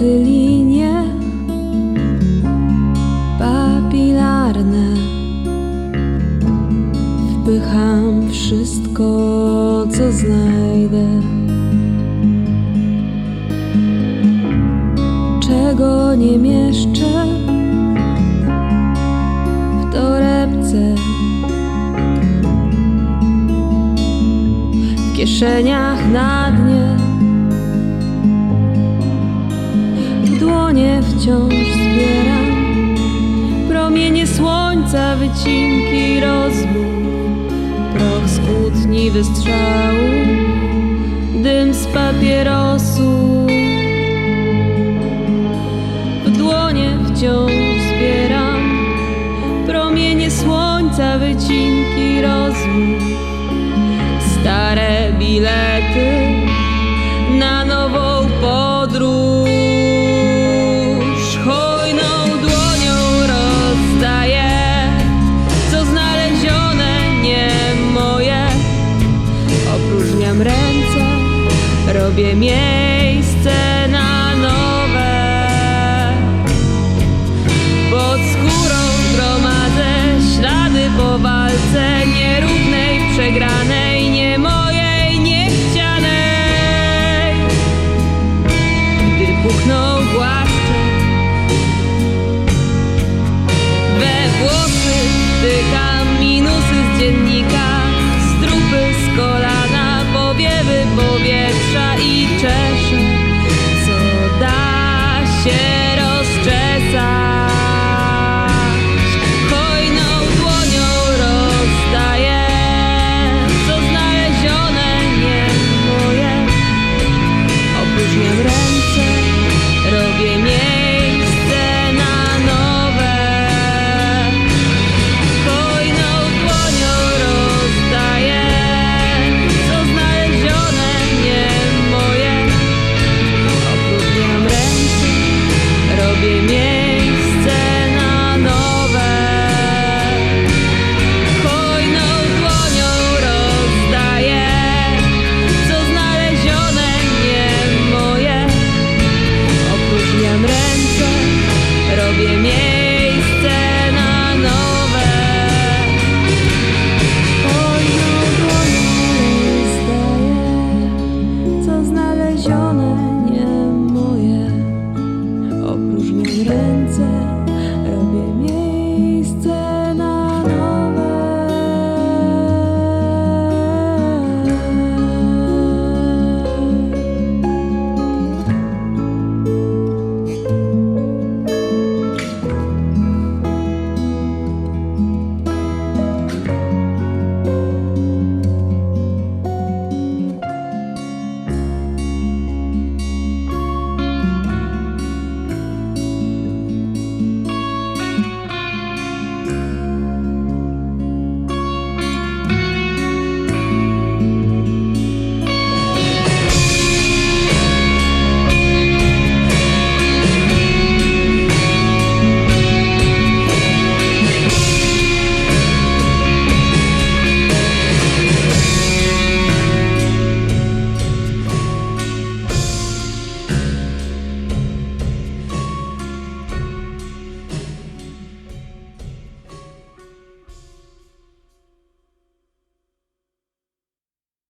linie papilarne. Wpycham wszystko, co znajdę. Czego nie mieszczę w torebce. W kieszeniach na dnie dłonie wciąż zbieram Promienie słońca, wycinki rozmów Proch z kłótni wystrzału Dym z papierosu. W dłonie wciąż zbieram Promienie słońca, wycinki rozmów Stare bilety 也免